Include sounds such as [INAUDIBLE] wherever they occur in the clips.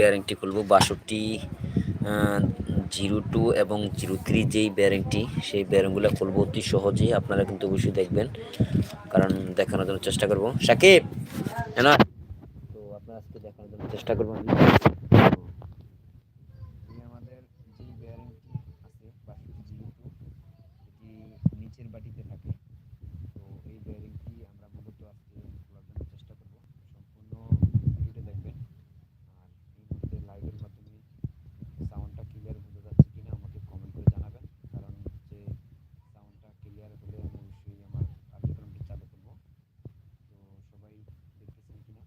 ব্যারিংটি খুলবো। বাষট্টি zero two এবং জিরো থ্রি যেই ব্যারিংটি সেই ব্যারিংগুলো খুলবো অতি সহজেই। আপনারা কিন্তু অবশ্যই দেখবেন, কারণ দেখানোর জন্য চেষ্টা করব। সাকিব না তো আপনারা আজকে দেখানোর জন্য চেষ্টা করব আমি এই আমাদের যেই ব্যারিংটি আছে বাষট্টি জিরো টু এটি নিচের বাটিতে থাকে তো এই ব্যারিংটি আমরা মূলত আজকে খোলার জন্য চেষ্টা করব সম্পূর্ণ ভিডিওটা দেখবেন আর এই মুহূর্তে লাইভের মাধ্যমে সাউন্ডটা ক্লিয়ার বোঝা যাচ্ছে কিনা আমাকে কমেন্ট করে জানাবেন কারণ হচ্ছে সাউন্ডটা ক্লিয়ার হলে আমি অবশ্যই আমার কার্যক্রমটি চালু করব তো সবাই দেখতেছেন কিনা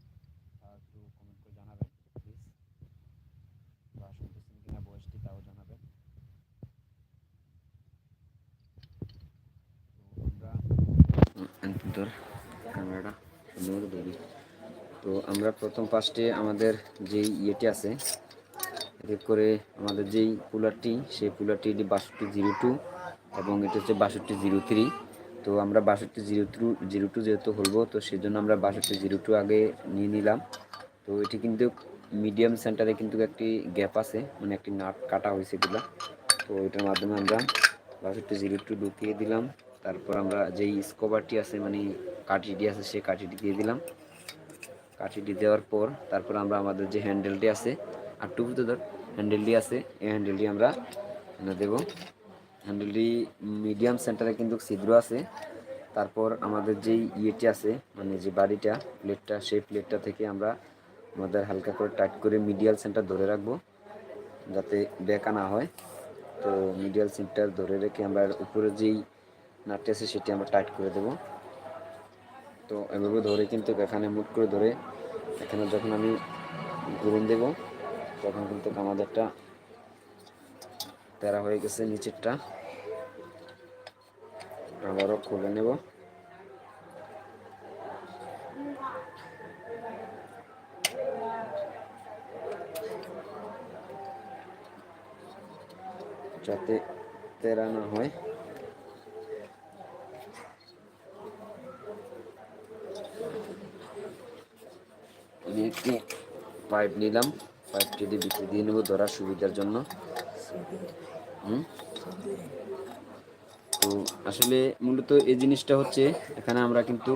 তা একটু কমেন্ট করে জানাবেন প্লিজ বা শুনতেছেন কিনা ভয়েসটি তাও জানাবেন তো তোর ক্যামেরাটা সুন্দর ধরি। তো আমরা প্রথম ফার্স্টে আমাদের যেই ইয়েটি আছে, এতে করে আমাদের যেই কুলারটি সেই কুলারটি এটি বাষট্টি জিরো টু এবং এটা হচ্ছে বাষট্টি জিরো থ্রি তো আমরা বাষট্টি জিরো টু জিরো টু যেহেতু হলবো তো সেই জন্য আমরা বাষট্টি জিরো টু আগে নিয়ে নিলাম। তো এটি কিন্তু মিডিয়াম সেন্টারে কিন্তু একটি গ্যাপ আছে মানে একটি নাট কাটা হয়েছে এগুলো। তো এটার মাধ্যমে আমরা বাষট্টি জিরো টু ঢুকিয়ে দিলাম। তারপর আমরা যেই স্কোবারটি আছে মানে কাঠিটি আছে, সেই কাঠিটি দিয়ে দিলাম। কাঠিটি দেওয়ার পর তারপর আমরা আমাদের যে হ্যান্ডেলটি আছে, আর টুপিতে ধর, হ্যান্ডেলটি আছে, এই হ্যান্ডেলটি আমরা এনে দেব। হ্যান্ডেলটি মিডিয়াম সেন্টারে কিন্তু ছিদ্র আছে। তারপর আমাদের যেই ইয়েটি আছে মানে যে বাড়িটা, প্লেটটা, সেই প্লেটটা থেকে আমরা আমাদের হালকা করে টাইট করে মিডিয়াল সেন্টার ধরে রাখব, যাতে বেঁকা না হয়। তো মিডিয়াল সেন্টার ধরে রেখে আমরা উপরে যেই নাটটি আছে, সেটি আমরা টাইট করে দেব। তো এভাবে ধরে কিন্তু এখানে মুট করে ধরে এখানে যখন আমি ঘুরন দেব, তখন কিন্তু আমাদেরটা তেরা হয়ে গেছে নিচেরটা। আবারও খুলে নেব। যাতে তেরা না হয়। একটি পাইপ নিলাম। পাইপটি দিয়ে বিক্রি দিয়ে নেব ধরার সুবিধার জন্য। হুম? তো আসলে মূলত এই জিনিসটা হচ্ছে, এখানে আমরা কিন্তু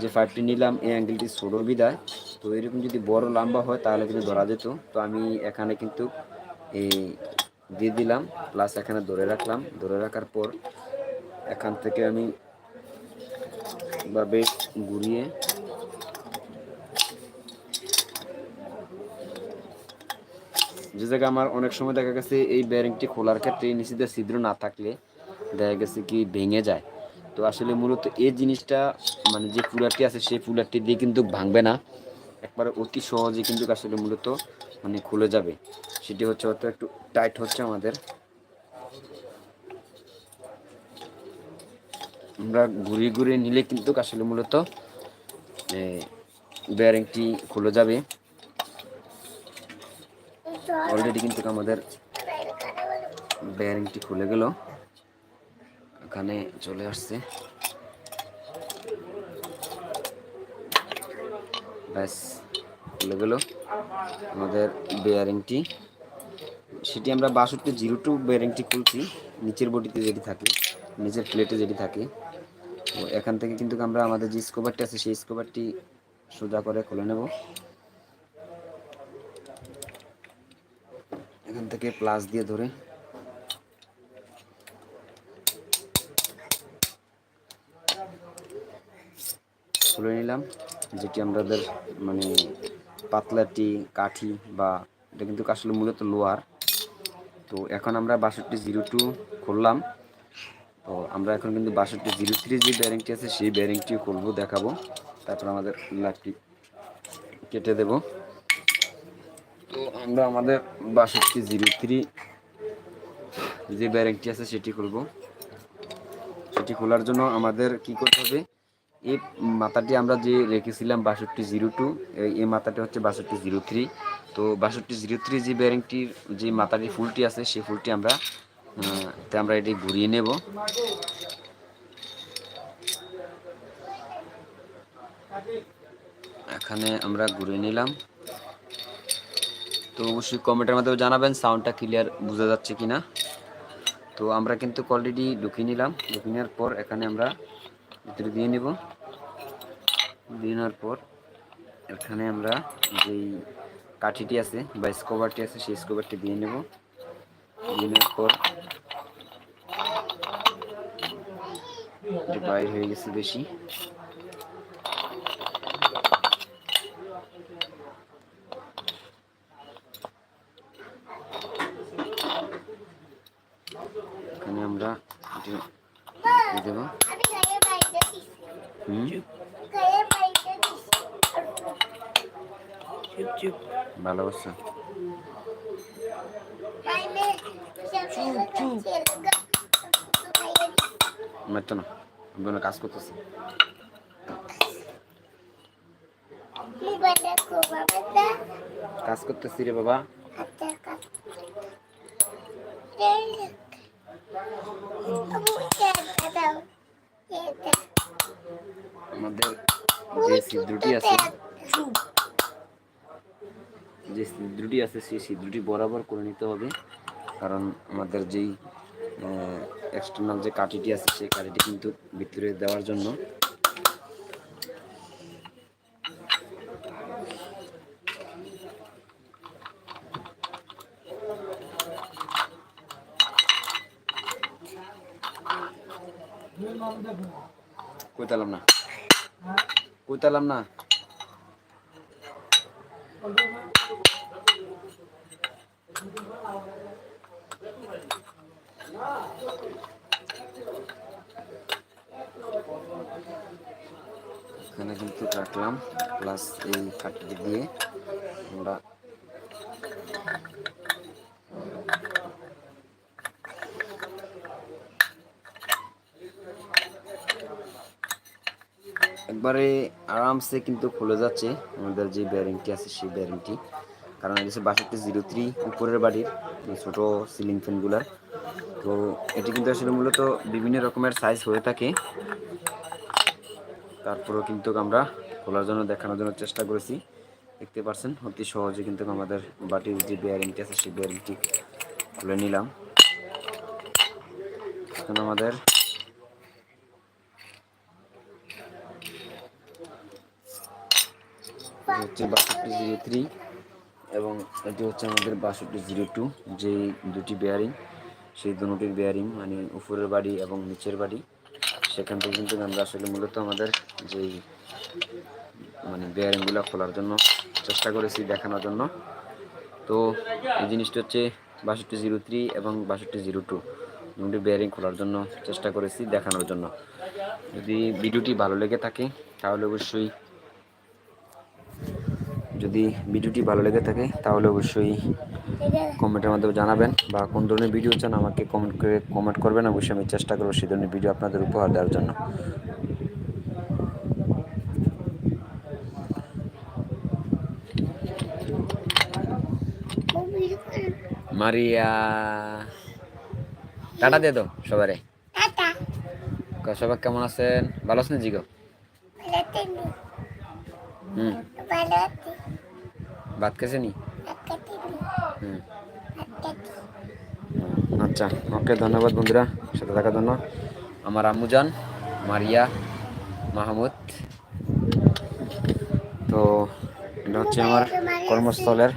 যে পাইপটি নিলাম, এই অ্যাঙ্গেলটি ছোটো বিদায় তো এরকম যদি বড় লম্বা হয়, তাহলে কিন্তু ধরা যেত। তো আমি এখানে কিন্তু এই দিয়ে দিলাম প্লাস এখানে ধরে রাখলাম। ধরে রাখার পর এখান থেকে আমি বা ভাবে ঘুরিয়ে যে জায়গায় আমার অনেক সময় দেখা গেছে, এই ব্যারিংটি খোলার ক্ষেত্রে নিচেতে ছিদ্র না থাকলে দেখা গেছে কি ভেঙে যায়। তো আসলে মূলত এই জিনিসটা মানে যে ফুলারটি আছে, সেই ফুলারটি দিয়ে কিন্তু ভাঙবে না। একবারে অতি সহজে কিন্তু আসলে মূলত মানে খুলে যাবে। সেটি হচ্ছে হয়তো একটু টাইট হচ্ছে আমাদের। আমরা ঘুরিয়ে ঘুরিয়ে নিলে কিন্তু আসলে মূলত ব্যারিংটি খুলে যাবে। অলরেডি কিন্তু আমাদের ব্যারিংটি খুলে গেল। এখানে চলে আসছে। ব্যাস, খুলে গেল আমাদের বেয়ারিংটি সেটি আমরা বাষট্টি জিরো টু বেয়ারিংটি খুলছি, নিচের বডিতে যেটি থাকে, নিচের প্লেটে যেটি থাকে। তো এখান থেকে কিন্তু আমরা আমাদের যে স্কোবারটি আছে, সেই স্কোবারটি সোজা করে খুলে নেব। এখান থেকে প্লাস দিয়ে ধরে। খুলে নিলাম। যেটি আমাদের মানে পাতলাটি কাঠি বা এটা কিন্তু আসলে মূলত লোয়ার তো এখন আমরা বাষট্টি জিরো টু খুললাম তো আমরা এখন কিন্তু বাষট্টি জিরো থ্রি যে ব্যারিংটি আছে, সেই ব্যারিংটিও খুলবো দেখাবো। তারপর আমাদের লাইটটি কেটে দেব। আমরা আমাদের বাষট্টি জিরো থ্রি যে ব্যারিংটি আছে সেটি খুলবো। সেটি খোলার জন্য আমাদের কি করতে হবে? এই মাথাটি আমরা যে রেখেছিলাম বাষট্টি জিরো টু এই মাথাটি হচ্ছে বাষট্টি জিরো থ্রি তো বাষট্টি জিরো থ্রি যে ব্যারিংটির যে মাথাটি ফুলটি আছে সেই ফুলটি আমরা আমরা এটি ঘুরিয়ে নেব। এখানে আমরা ঘুরিয়ে নিলাম। তো অবশ্যই কমেন্টের মাধ্যমে জানাবেন সাউন্ডটা ক্লিয়ার বোঝা যাচ্ছে কি না তো আমরা কিন্তু অলরেডি ঢুকিয়ে নিলাম। ঢুকিয়ে নেওয়ার পর এখানে আমরা ভিতরে দিয়ে নেব। দিয়ে নেওয়ার পর এখানে আমরা যেই কাঠিটি আছে বা স্কোভারটি আছে, সেই স্কোভারটি দিয়ে নেব। দিয়ে নেওয়ার পর বাইর হয়ে গেছে বেশি এখানে আমরা এটি দিয়ে দেবো আমি গায়ে বাইরে দিছি হুম গায়ে বাইরে দিছি চুপ চুপ ভালো চুপ। মারতো না, আমি কাজ করতেছি কাজ করতেছি রে বাবা আমাদের যে ছিদ্রটি আছে যে ছিদ্রটি আছে সেই ছিদ্রটি বরাবর করে নিতে হবে। কারণ আমাদের যেই এক্সটার্নাল যে কাঠিটি আছে, সেই কাঠিটি কিন্তু ভিতরে দেওয়ার জন্য। কইতালাম না। কইতালাম না। এখানে কিন্তু রাখলাম প্লাস এই কাঠটি দিয়ে আমরা একবারে আরামসে কিন্তু খুলে যাচ্ছে আমাদের যে ব্যারিংটি আছে সেই ব্যারিংটি কারণ এসে বাষট্টি জিরো থ্রি উপরের বাড়ির ছোটো সিলিং ফ্যানগুলার তো এটি কিন্তু আসলে মূলত বিভিন্ন রকমের সাইজ হয়ে থাকে। তারপরেও কিন্তু আমরা খোলার জন্য, দেখানোর জন্য চেষ্টা করেছি। দেখতে পাচ্ছেন অতি সহজে কিন্তু আমাদের বাটির যে বেয়ারিংটি আছে সেই বেয়ারিংটি খুলে নিলাম। এখন আমাদের এটি হচ্ছে বাষট্টি জিরো থ্রি এবং এটি হচ্ছে আমাদের বাষট্টি জিরো টু যে দুটি বেয়ারিং সেই দুটির বেয়ারিং মানে উপরের বাড়ি এবং নিচের বাড়ি। সেখান থেকে কিন্তু আমরা আসলে মূলত আমাদের যেই মানে বেয়ারিংগুলো খোলার জন্য চেষ্টা করেছি দেখানোর জন্য। তো এই জিনিসটা হচ্ছে বাষট্টি জিরো থ্রি এবং বাষট্টি জিরো টু, দুটি বেয়ারিং খোলার জন্য চেষ্টা করেছি দেখানোর জন্য। যদি ভিডিওটি ভালো লেগে থাকে, তাহলে অবশ্যই যদি ভিডিওটি ভালো লেগে থাকে তাহলে অবশ্যই কমেন্টের মাধ্যমে জানাবেন বা কোন ধরনের ভিডিও চান আমাকে কমেন্ট করে কমেন্ট করবেন। অবশ্যই আমি চেষ্টা করব সেই ধরনের ভিডিও আপনাদের উপহার দেওয়ার জন্য। মারিয়া টাটা দিয়ে দাও সবারে। সবাই কেমন আছেন? ভালো আছেন জিগো? হুম। ভাত খেয়েছে নি হুম। আচ্ছা ওকে ধন্যবাদ বন্ধুরা, সাথে থাকার জন্য। আমার আম্মুজান, মারিয়া, মাহমুদ। তো এটা হচ্ছে আমার কর্মস্থলের,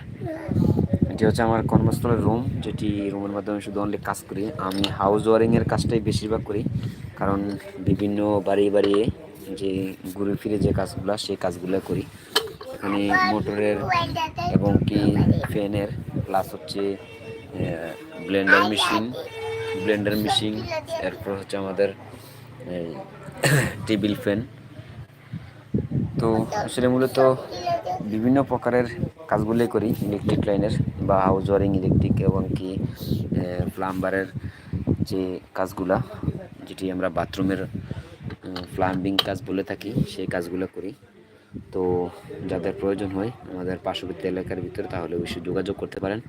এটি হচ্ছে আমার কর্মস্থলের রুম যেটি রুমের মাধ্যমে শুধু অনলি কাজ করি। আমি হাউস ওয়ারিংয়ের কাজটাই বেশিরভাগ করি, কারণ বিভিন্ন বাড়ি বাড়ি যে ঘুরে ফিরে যে কাজগুলো, সেই কাজগুলো করি। এখানে মোটরের এবং কি ফ্যানের প্লাস হচ্ছে ব্লেন্ডার মেশিন ব্লেন্ডার মেশিন এরপর হচ্ছে আমাদের টেবিল ফ্যান তো আসলে মূলত বিভিন্ন প্রকারের কাজগুলোই করি ইলেকট্রিক লাইনের বা হাউস ওয়ারিং ইলেকট্রিক এবং কি প্লাম্বারের যে কাজগুলা, যেটি আমরা বাথরুমের ফ্লাম্বিং কাজ বলে থাকি, সেই কাজগুলো করি। তো যাদের প্রয়োজন হয় আমাদের পার্শ্ববর্তী এলাকার ভিতরে তাহলে অবশ্যই যোগাযোগ করতে পারেন।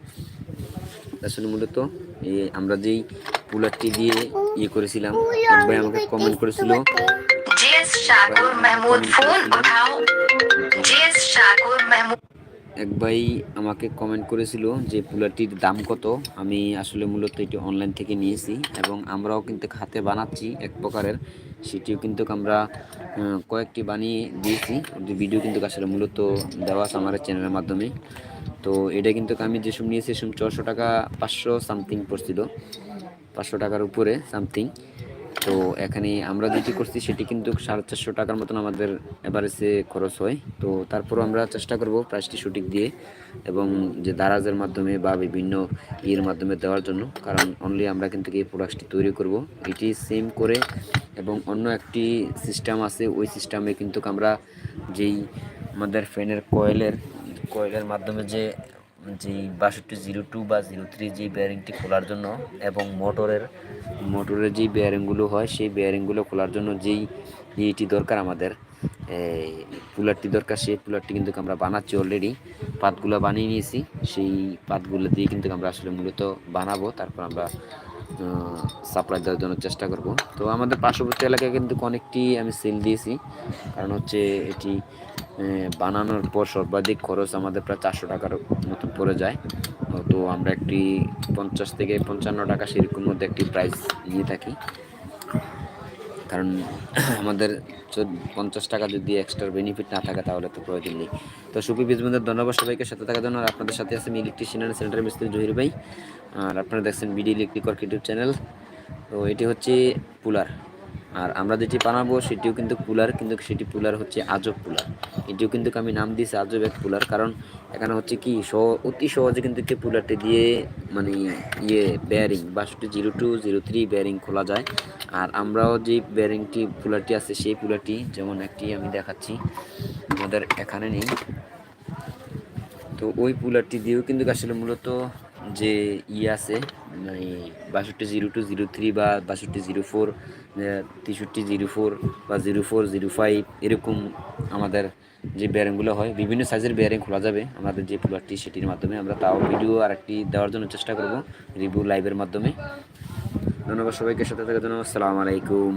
আসলে মূলত এই আমরা যেই পুলারটি দিয়ে ইয়ে করেছিলাম, একবার আমাকে কমেন্ট করেছিল। জিএস শাকুর মাহমুদ, ফোন উঠাও। জিএস শাকুর মাহমুদ। এক ভাই আমাকে কমেন্ট করেছিল যে কুলারটির দাম কত। আমি আসলে মূলত এটি অনলাইন থেকে নিয়েছি এবং আমরাও কিন্তু হাতে বানাচ্ছি এক প্রকারের। সেটিও কিন্তু আমরা কয়েকটি বানিয়ে দিয়েছি। ভিডিও কিন্তু আসলে মূলত দেওয়া আছে আমার চ্যানেলের মাধ্যমে। তো এটা কিন্তু আমি যেসব নিয়েছি সেসব ছশো টাকা, পাঁচশো সামথিং পড়ছিল। পাঁচশো টাকার উপরে সামথিং তো এখানে আমরা যেটি করছি সেটি কিন্তু সাড়ে চারশো টাকার মতন আমাদের এভারেজে খরচ হয়। তো তারপরও আমরা চেষ্টা করব প্রাইসটি সঠিক দিয়ে এবং যে দারাজের মাধ্যমে বা বিভিন্ন ইয়ের মাধ্যমে দেওয়ার জন্য। কারণ অনলি আমরা কিন্তু এই প্রোডাক্টটি তৈরি করব। এটি সেম করে এবং অন্য একটি সিস্টেম আছে, ওই সিস্টেমে কিন্তু আমরা যেই আমাদের ফ্যানের কয়েলের কয়েলের মাধ্যমে যে যেই বাষট্টি জিরো টু বা জিরো থ্রি যে বেয়ারিংটি খোলার জন্য এবং মোটরের মোটরের যেই বেয়ারিংগুলো হয়, সেই বেয়ারিংগুলো খোলার জন্য যেই ইয়েটি দরকার আমাদের পুলারটি দরকার, সেই পুলারটি কিন্তু আমরা বানাচ্ছি অলরেডি পাতগুলো বানিয়ে নিয়েছি, সেই পাতগুলো দিয়ে কিন্তু আমরা আসলে মূলত বানাবো। তারপর আমরা সাপ্লাই দেওয়ার জন্য চেষ্টা করব। তো আমাদের পার্শ্ববর্তী এলাকায় কিন্তু অনেকটি আমি সেল দিয়েছি। কারণ হচ্ছে এটি বানানোর পর সর্বাধিক খরচ আমাদের প্রায় চারশো টাকার মতন পড়ে যায়। তো আমরা একটি পঞ্চাশ থেকে পঞ্চান্ন টাকা সেরকম মধ্যে একটি প্রাইস নিয়ে থাকি। কারণ [CLEARS THROAT] আমাদের পঞ্চাশ টাকা যদি এক্সট্রা বেনিফিট না থাকে তাহলে তো প্রয়োজন নেই। তো সুপি বিজবন্ধের ধন্যবাদ সবাইকে, সাথে থাকার জন্য। আর আপনাদের সাথে আছে আমি ইলেকট্রিশিয়ান অ্যান্ড সেন্টার মিস্ত্রি জহির ভাই। আর আপনারা দেখছেন বিডি ইলেকট্রিক ইউটিউব চ্যানেল তো এটি হচ্ছে পুলার। আর আমরা যেটি বানাবো সেটিও কিন্তু পুলার, কিন্তু সেটি পুলার হচ্ছে আজব পুলার। এটিও কিন্তু আমি নাম দিয়েছি আজব এক পুলার, কারণ এখানে হচ্ছে কি সহ অতি সহজে কিন্তু একটি পুলারটি দিয়ে মানে ইয়ে বেয়ারিং বাষট্টি zero two zero three bearing খোলা যায়। আর আমরাও যে বেয়ারিংটি পুলারটি আছে সেই পুলারটি, যেমন একটি আমি দেখাচ্ছি, আমাদের এখানে নেই। তো ওই পুলারটি দিয়েও কিন্তু আসলে মূলত যে ই আছে মানে বাষট্টি জিরো টু জিরো থ্রি বা বাষট্টি জিরো ফোর তেষট্টি জিরো ফোর বা জিরো ফোর জিরো ফাইভ, এরকম আমাদের যে বেয়ারিংগুলো হয়, বিভিন্ন সাইজের বেয়ারিং খোলা যাবে। আমাদের যে পুলারটি, সেটির মাধ্যমে আমরা তাও ভিডিও আর একটি দেওয়ার জন্য চেষ্টা করব রিভিউ লাইভের মাধ্যমে। ধন্যবাদ সবাইকে, সাথে থাকার জন্য, আসসালামু আলাইকুম।